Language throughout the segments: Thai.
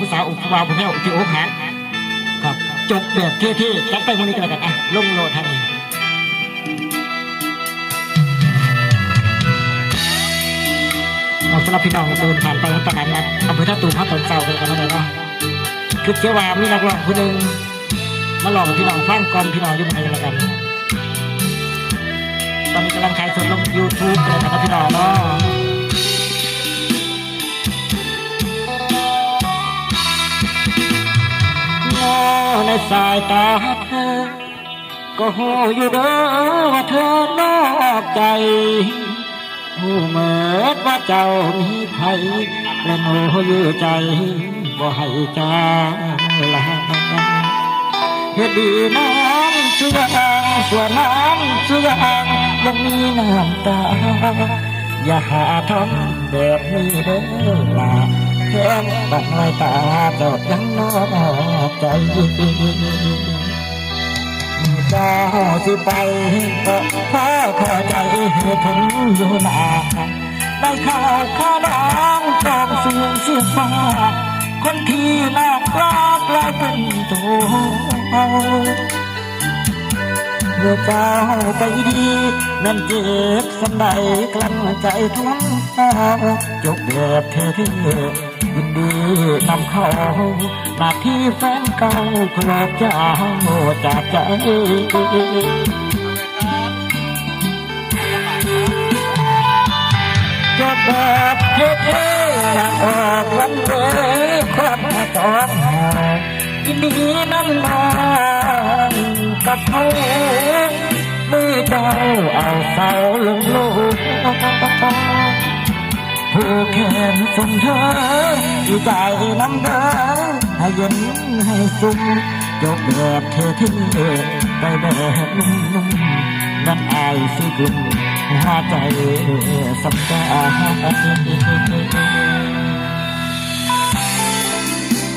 ผู้สาวอุปวาวผู้แม่อุที่โอ๊คหักครับจบแบบเท่ๆจัดไปวันนี้กันแล้วกันอะลงโลดทันเลยเอาสำหรับพี่น้องเดินผ่านไปตลาดนัดอำเภอท่าตูมพักตอนเช้าไปกันเลยเนาคือเจ้าว่ามีนักร้องคนหนึ่งมาหลอกพี่น้องฟังก่อนพี่น้องยุ่งอะไรกันแล้วกัน ตอนนี้กำลังถ่ายสดลง YouTube เลยนะครับพี่น้อง สายตาเธอ ก็หูอยู่เด้อว่าเธอนอกใจหูเหมือนว่าเจ้ามีไผและโมอยู่ใจบ่ให้จ้าละเฮ็ดดีน้ำเสื่องส่วนน้ำเสื่องยังมีน้ำตา อย่าหาทำแบบนี้เด้อล่ะ แค่บังน้อยตาจอดยังนอกใจเจ้าสิไปก็พอพอใจเหตุผลอยู่นาได้ข่าวข้าน้องต้องสูญเสียฟ้าคนที่น่ารักกลายเป็นตัวเมื่อเจ้าไปดีนั่นเจ็บสำใดกลั้นใจทุกเศร้าจบแบบเท่ๆยิ นดีนำเขาหน้าที่แฟนเก่าครอบเจ้าจากใจจบแบบเท่ๆอยากออกวันเลยความตอนยินดีนั้นมากับเขามือเจ้าเอาเสาลงโลก ผู้แขนส่งเธออยู่ใจน้ำเดินให้เย็นให้สุ่มจบแบบเธอท่ๆไปแบบนุ่มๆนั่นอายสิกลุ่มหาใจสัมตา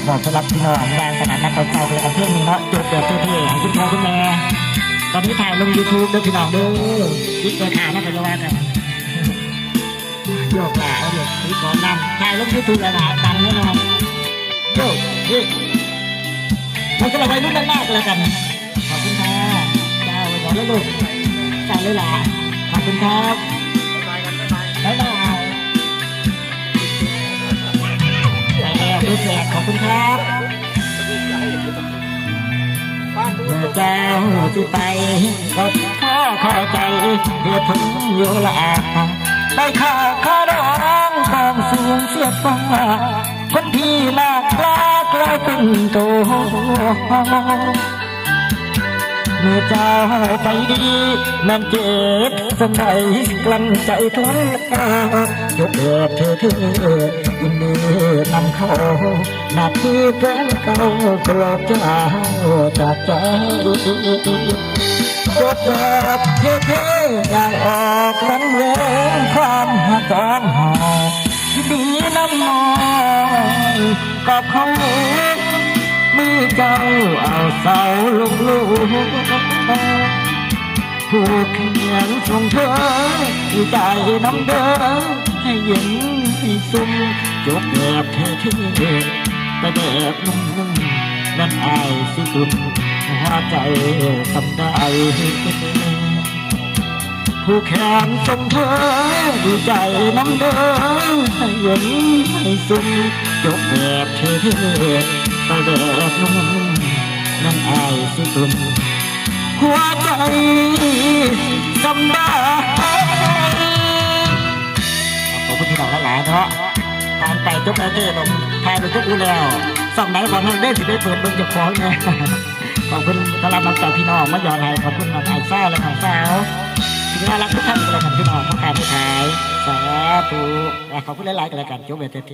บอกสำหรับพี่น้องแดงขนาดนักเก่าๆเลยเอาเพื่อนนี้เนาะจบแบบเท่ๆให้คุณพ่อคุณแม่ตอนนี้ถ่ายลง YouTube ด้วยพี่น้องเด้อคิดไปถ่ายนะไปจะว่ากัน โยกหลาเอาเดี๋ยวนี่ขอนนำถ่ายลงยูทูบหลายๆดังแน่นอนโยกนี่มันก็เลยไปรุ่นหน้ากันแล้วกัน ขอบคุณค่ะเจ้าไปก่อนแล้วลูกเจ้าเลยล่ะขอบคุณครับบ๊ายบายไปแล้วดูแจกขอบคุณครับเมื่อเจ้าที่ไปก็ข้อเข้าใจเหตุผลอยู่ละ ได้ข่าวข้าร้องความสูญเสียฟ้าคนที่มากกล้าเป็นตัวเมื่อเจ้าไปดีนั่นเจ็บสมัยกลั้นใจทนยกเลิกเธอเธอยินดีนำเขาหน้าที่แฟนเก่ากลอบเจ้าจากใจยกเลิกเธอเธออย่างออกนั้นเว้นับเขามือเจ้าเอาเสาลงลูกผู้เขียนส่งเธออยู่ใจน้ำเดินให้เย็นให้ซุ่มจบแบบเท่ๆไปแบบนุ่มๆนั่นอายสิกลุ่มหัวใจทำได้ผู้แขนส่งเธอ อยู่ใจน้ำเดินให้เย็นให้ซุ่มจบแบบเท่ๆไปแบบนุ่มนั่นอายสิกลุ่มหัวใจสำได้ขอบคุณที่น้องหลายๆเนาะการไปจบแล้วเท่ลงแทนไปทุกอูแล้วสองไหนก่อนทางได้สิได้เปิดเบิ่งจะของไงขอบคุณสำหรับน้ำใจพี่น้องมายอนให้ขอบคุณน้องไอ้ซ่าและน้องสาว ที่น่ารักทุกท่านกันเลยกันพี่น้องพ่อการที่ขายสาธุอะขอบคุณหลายๆกันเลยกันจบเลยเต็มที่